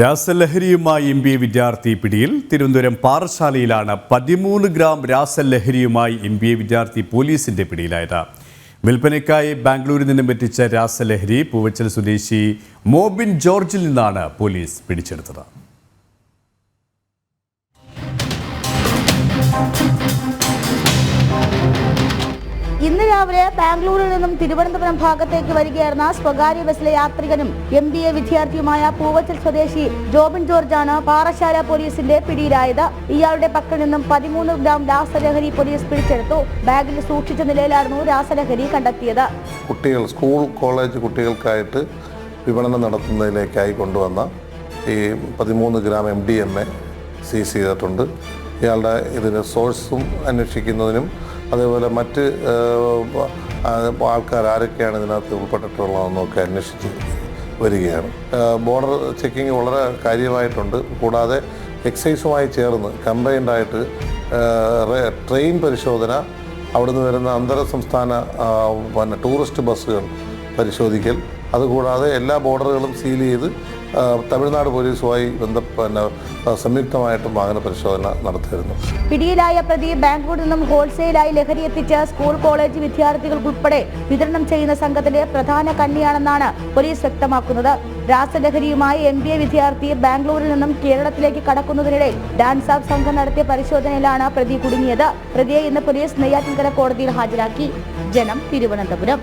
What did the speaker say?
രാസലഹരിയുമായി M A വിദ്യാർത്ഥി പിടിയിൽ തിരുവനന്തപുരം പാറശാലയിലാണ് പതിമൂന്ന് ഗ്രാം രാസലഹരിയുമായി എം എ വിദ്യാർത്ഥി പോലീസിന്റെ പിടിയിലായത്. വിൽപ്പനയ്ക്കായി ബാംഗ്ലൂരിൽ നിന്നും എത്തിച്ച രാസലഹരി പൂവച്ചൽ സ്വദേശി മോബിൻ ജോർജിൽ നിന്നാണ് പോലീസ് പിടിച്ചെടുത്തത്. ഇന്ന് രാവിലെ ബാംഗ്ലൂരിൽ നിന്നും തിരുവനന്തപുരം ഭാഗത്തേക്ക് വരികയായിരുന്ന സ്വകാര്യ ബസ്സിലെ യാത്രികനും എം ബി എ വിദ്യാർത്ഥിയുമായ പൂവച്ചൽ സ്വദേശി ജോബിൻ ജോർജാണ് പാറശാല പോലീസിന്റെ പിടിയിലായത്. ഇയാളുടെ പക്കൽ നിന്നും പതിമൂന്ന് ഗ്രാം രാസലഹരി പോലീസ് പിടിച്ചെടുത്തു. ബാഗിൽ സൂക്ഷിച്ച നിലയിലായിരുന്നു രാസലഹരി കണ്ടെത്തിയത്. കുട്ടികൾ സ്കൂൾ കോളേജ് കുട്ടികൾക്കായിട്ട് വിപണനം നടത്തുന്നതിലേക്കായി കൊണ്ടുവന്ന ഈ പതിമൂന്ന് gram M D M A seize ചെയ്തിട്ടുണ്ട്. ഇയാളുടെ ഇതിന് സോഴ്സും അന്വേഷിക്കുന്നതിനും അതേപോലെ മറ്റ് ആൾക്കാർ ആരൊക്കെയാണ് ഇതിനകത്ത് ഉൾപ്പെട്ടിട്ടുള്ളതെന്നൊക്കെ അന്വേഷിച്ച് വരികയാണ്. ബോർഡർ ചെക്കിങ് വളരെ കാര്യമായിട്ടുണ്ട്. കൂടാതെ എക്സൈസുമായി ചേർന്ന് കംപ്ലൈന്റായിട്ട് ട്രെയിൻ പരിശോധന അവിടുന്ന് വരുന്ന അന്തർ സംസ്ഥാന പിന്നെ ടൂറിസ്റ്റ് ബസ്സുകൾ പരിശോധിക്കൽ അതുകൂടാതെ എല്ലാ ബോർഡറുകളും സീൽ ചെയ്ത് തമിഴ്നാട് പോലീസുമായി ബന്ധ പിന്നെ സംയുക്തമായിട്ടും വാഹന പരിശോധന നടത്തിയിരുന്നു. പിടിയിലായ പ്രതി ബാംഗ്ലൂരിൽ നിന്നും ഹോൾസെയിലായി ലഹരി എത്തിച്ച് സ്കൂൾ കോളേജ് വിദ്യാർത്ഥികൾക്കുൾപ്പെടെ വിതരണം ചെയ്യുന്ന സംഘത്തിന്റെ പ്രധാന കണ്ണിയാണെന്നാണ് പോലീസ് വ്യക്തമാക്കുന്നത്. രാസലഹരിയുമായി എം ബി എ വിദ്യാർത്ഥി ബാംഗ്ലൂരിൽ നിന്നും കേരളത്തിലേക്ക് കടക്കുന്നതിനിടെ ഡാൻസ് ആപ്പ് സംഘം നടത്തിയ പരിശോധനയിലാണ് പ്രതി കുടുങ്ങിയത്. പ്രതിയെ ഇന്ന് പോലീസ് നെയ്യാറ്റിൻകര കോടതിയിൽ ഹാജരാക്കി. ജനം തിരുവനന്തപുരം.